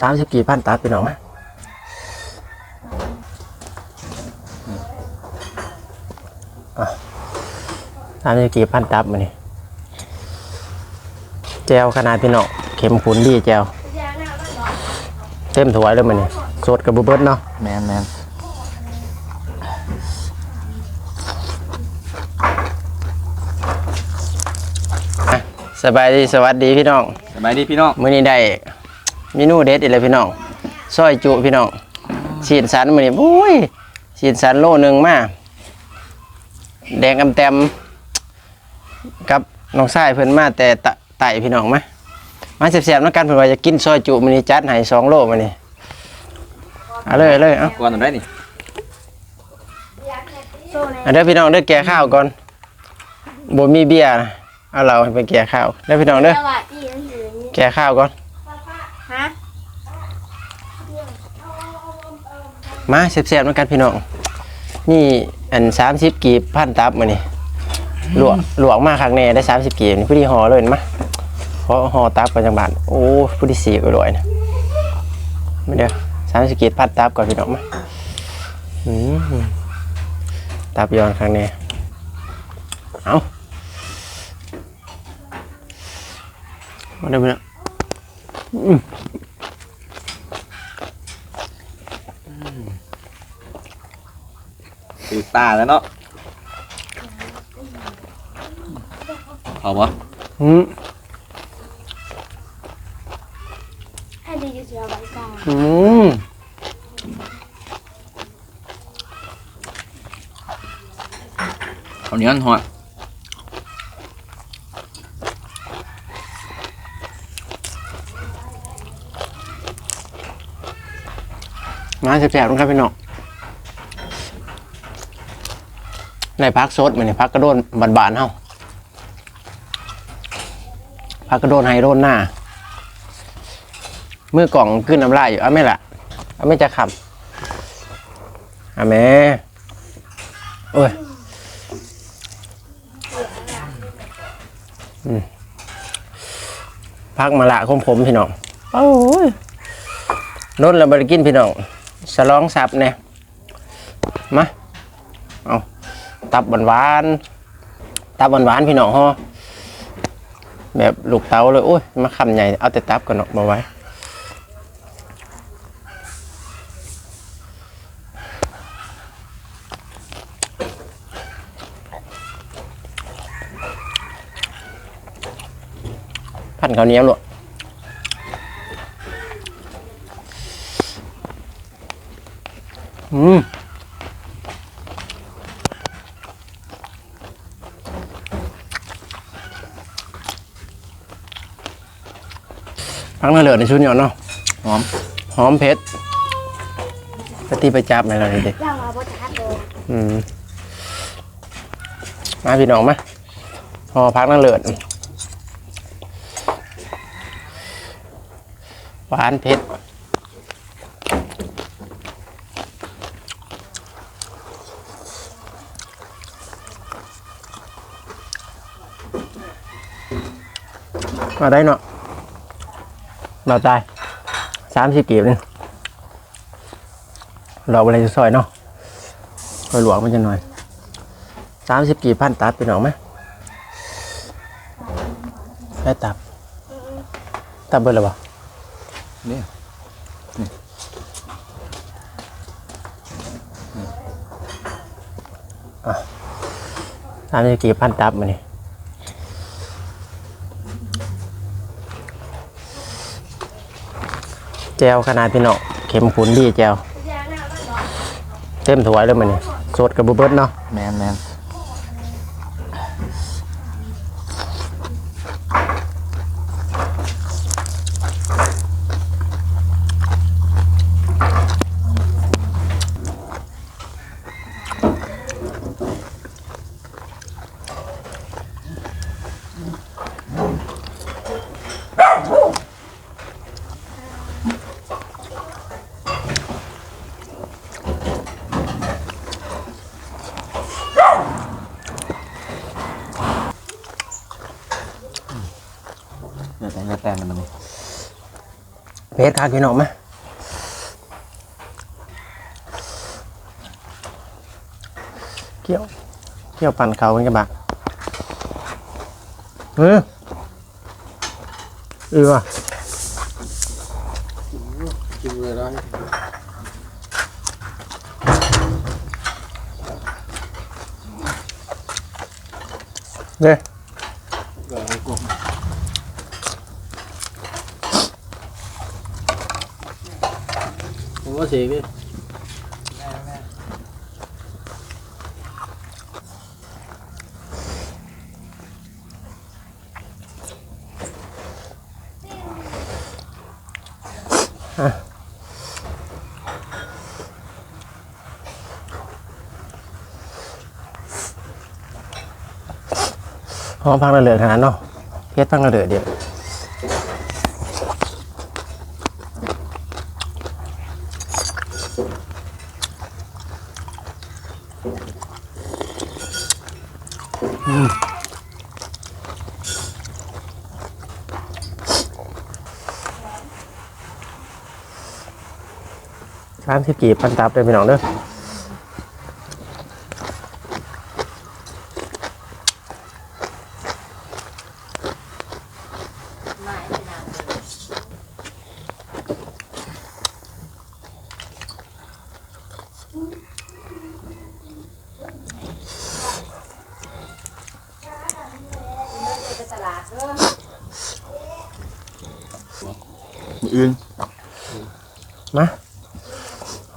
สามสิบกี่พันตัดพี่น้องไหมสามสิบกี่พันตับมานี่แจวขนาดพี่น้องเข็มขุนดีแจวเต็มถวยเลยมันนี่สดกับบุเบิดเนาะแมนแมนอะสบายดีสวัสดีพี่น้องสบายดีพี่น้องมื้อนี้ได้ เมนูเด็ดอีกแล้วพี่น้องซอยจุพี่น้องฉีดสันมื้อนี้โอ้ยฉีดสันโลหนึงมาแดงกำแตมกับน้องชายเพิ่นมาแต่ตะไต่พี่น้องมามาแซ่บๆนำกันเพิ่นว่าจะกินซอยจุมื้อนี้จัดให้สองโลมื้อนี้เอาเลยเอาเลยเอาก่อนทำได้นี่เอาเด้อพี่น้องเด้อแก่ข้าวก่อนบ่มีเบียร์นะเอาเราให้ไปแก่ข้าวเด้อพี่น้องเด้อสวัสดีหนังสือนี่แก่ข้าวก่อน ฮะมาแซ่บๆนำกันพี่น้อง นี่อัน30กีบพันตับมื้อนี้ลวกลวกมาครั้งแน่ได้30กีบนี่พอดีห่อเลยมาขอห่อตับกันจังบาดโอ้พอดีสีก็รวยนะมาเด้อ30กีบพันตับก่อนพี่น้องมาอืมตับย้อนครั้งแน่เอามาเด้อพี่น้อง ตื่นตาแล้วเนาะเอาปะอืมให้ดีจะเสียใบกลางอืมเอาเนี้ยหัว มาแซ่บๆนะครับพี่น้องในพักสดเหมือนพักกระโดนบานๆเฮาพักกระโดนไฮโดนหน้าเมื่อกล่องขึ้นน้ำลายอยู่เอาไม่ละเอาไม่จะขับเอาแม่โอ้ยพักมาละของผมพี่น้องโอ้ยนนเราบริกินพี่น้อง สลองสับเนี่ยมาเอาตับหวานหวานตับหวานหวานพี่น้องฮอแบบลูกเตาเลยโอ้ยมาคำใหญ่เอาแต่ตับกันออกมาไว้พันข้าวเหนียวลูก อืมพักนาเหลือในชุดหย่อนเนาะหอม หอมเผ็ดไปตีไปจับไหนเราดิย่างมาบนทัดเลยอืมมาพี่น้องมาพอพักนาเหลือหวานเผ็ด มาได้เนาะเราตายสามสิบกีบนึงเราอะไรจะซอยเนาะคอยหลวงมันจะหน่อยสามสิบกีบพันตัดไปหน่อยไหมได้ตับ ตับเบอร์หรือเปล่าเนี่ยสามสิบกีบพันตับมานี่ แจวขนาดพี่น้องเข็มขุนดีแจวย่างหน้าบ้านเนาะเต็มถวยเลยมันนี่สดกับบุเบิดเนาะแมนแมน แต่งเดี๋ยวแต่งกันตรงนี้เพชรคาพี่น้องไหมเกี่ยว เกี่ยวปั่นเขาเป็นกระบะเออเออว่ะกินเลยได้เด้อ เดี๋ยวให้กลม ผมว่าสีพี่หอมพังระเหลือขนาดเนาะเพชรพังระเหลือเดียว สามสิบกีบพันตับเลยพี่น้องเด้อ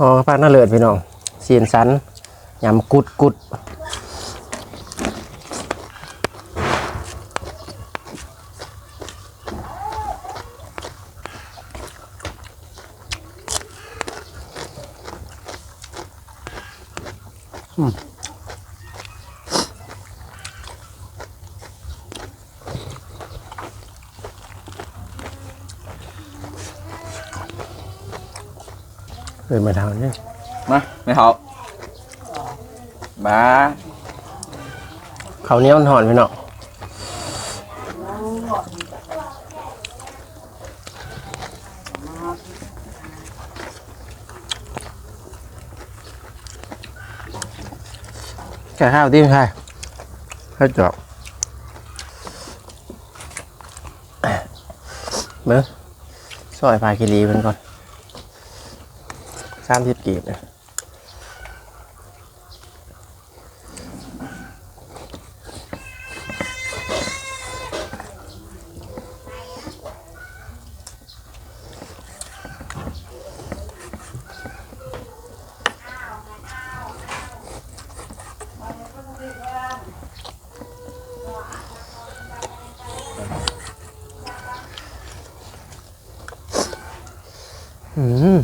อ๋อปลาหน้าเลือดพี่น้องเสียนสันยำกุดกุดอืม เดินมาทางนี้มาไม่เขามาเขาวเหนี้ยวมันหอนพี่น้องแก่ข้าวติ้มใช่ข้าวจอกเบิ้งซอยพาคิรีมันก่อน สามสิบกีบนะอืม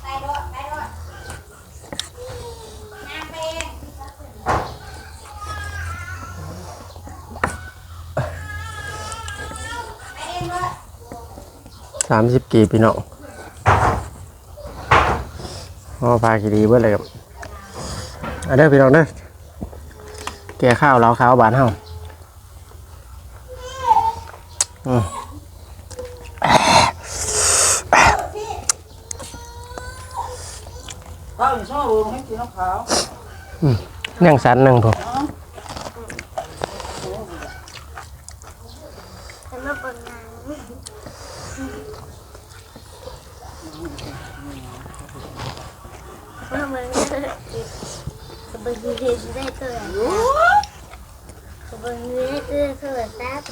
ไปรถไปรถน้ำเป็นไปเองรถ สามสิบกีบพี่น้องพอพากีดีเบิดเลยครับอันเด้อพี่น้องเด้อแก่ข้าวเราข้าวบานเฮาอืมข้าวอยู่ช่อรวมให้กินน้ำขาวเนื่องสันหนึ่งผมฉันมาเปิดงานว่ามันจะไปดูดีได้ตัวอย่างจะไปดูได้ตัวตั วแซ่บ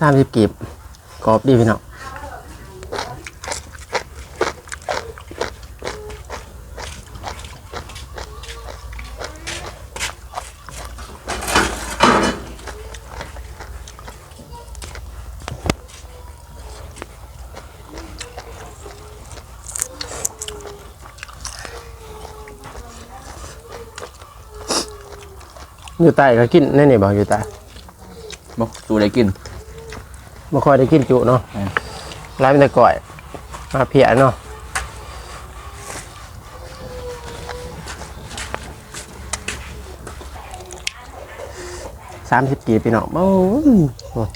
สามสิบกีบกรอบดีพี่น้อง อยู่ใต้ก็กินแน่นี่บอกอยู่ใต้บอกสูได้กินไม่ค่อยได้กินจุเนาะอืมร้านเป็นแต่ก่อยมาเพียเนาะสามสิบกีบพี่น้องโอ้ย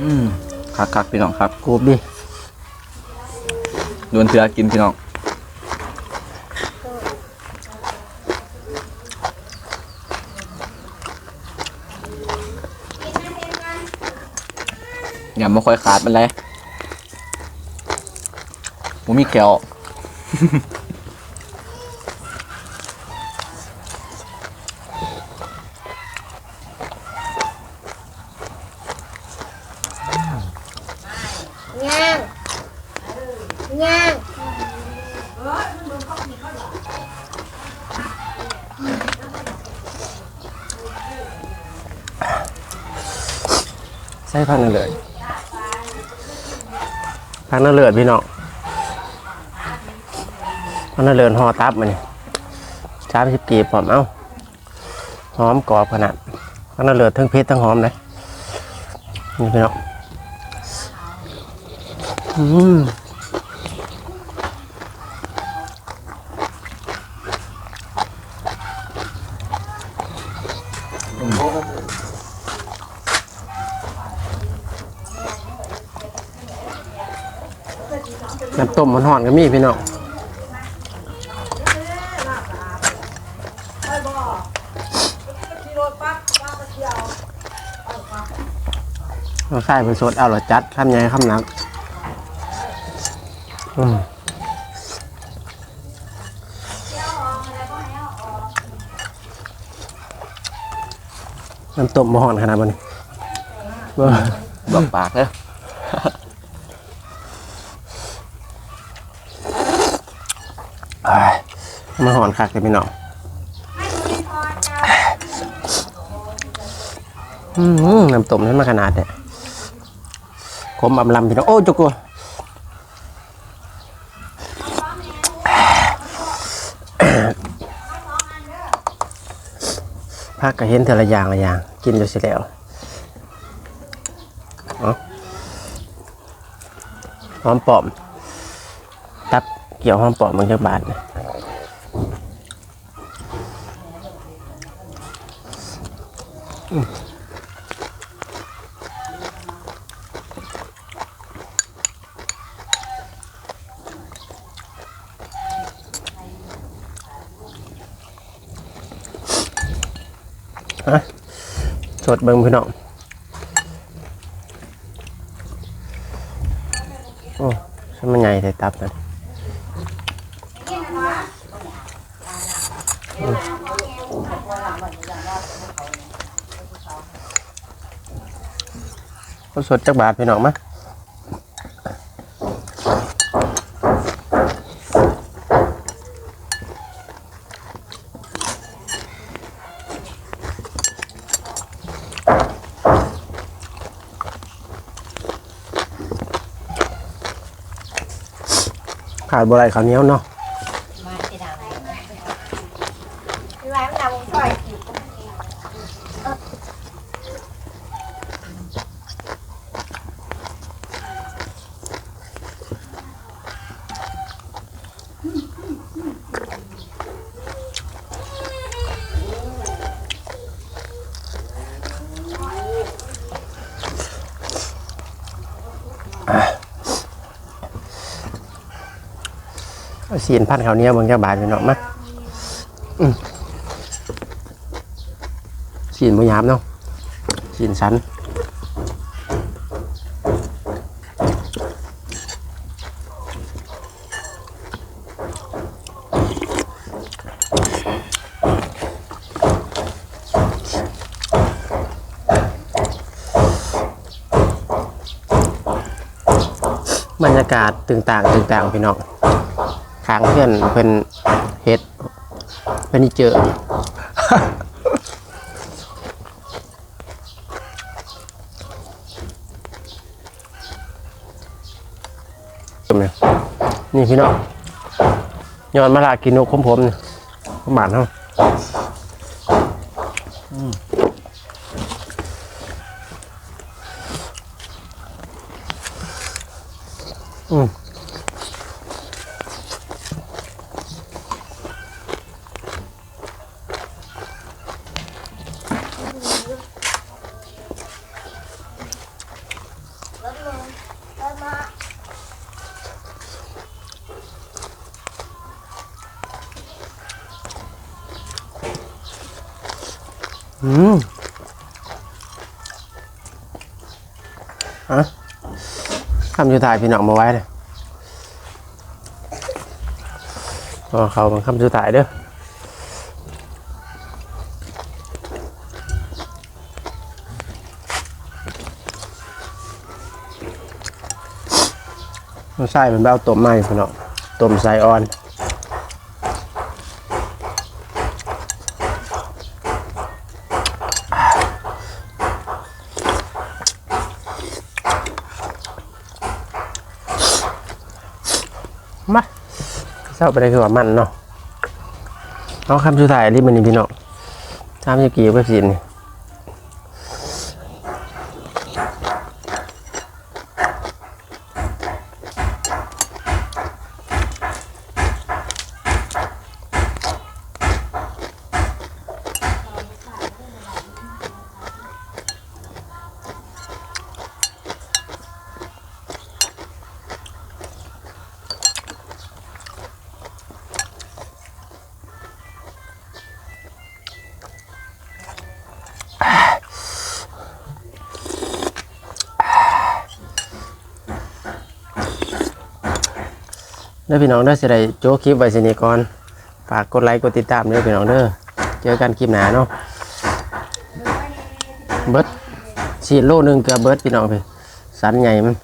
อืมคักคักๆพี่น้องครับกูบดิดวนเถือกินพี่น้อง อย่ามาค่อยขาดมันเลยผมมีแขวย่างย่างใส่พักนั่นเลย พันน่าเลือดพี่น้องพันน่าเลือดห่อตับมันสามสิบกีบผมเอ้าหอมกรอบขนาดพันน่าเลือดทั้งเพชรทั้งหอมเลยนี่พี่น้องอืม น้ำต้มมันห่อนก็มีพี่น้องเราใส่เป็นสดเอาหรอจัดข้ามใหญ่ข้ามหนักอืมน้ำต้มมันห่อนขนาดมันบอกปากเลย อ้าย มันหอนคักเลยพี่น้องอืมน้ำต้มนั้นมาขนาดเนี่ยขมอำลำพี่น้องโอ้จุกกัวพักก็เห็นเทอละอย่างละอย่าง กินอยู่สิแล้วเอหอมปอม ตับเกี่ยวหอมปอมมันจะบาดนะ อะสดเบิ่งพี่น้องโอ้ฉันมันใหญ่แต่ตับนะก็สดจักบาทพี่น้องมะ ขาดบ่ไรข้าวเหนียวเนาะ มาสิดาวพี่ไว้มันดาววงซอยกิน เอา สีนพันข้าวเนี้ยเบิ่งจักบาทพี่น้องมะอืมสีนบ่หยาบเนาะสีนสันบรรยากาศต่างตึงต่างๆพี่น้อง ขางเพื่อนเป็นเฮ็ดเป็นนี่เจอจมเนี่ยนี่พี่น้องย้อนมาลากินนกขมผมเนี่ยมบานเฮาอื ฮะคำสุดทายพี่น้องมาไว้เลยก็เขาเป็นคำสุดท้ายเด้อมันใส่เป็นแบบต้มไหมพี่น้องต้มใส่ออน มาเศร้าไปได้คือว่ามันเนาะเอาคำสุดท้ายรีบมันนี่พี่น้องสามสิบกี่เว็บสินนี่ เด้อพี่น้องเด้อสิได้โจ้คลิปไว้สินี่ก่อนฝากกดไลค์กดติดตามเด้อพี่น้องเด้อเจอกันคลิปหน้าเนาะเบิร์ดสีโลหนึงเกือบเบิร์ดพี่น้องพี่สันใหญ่มัน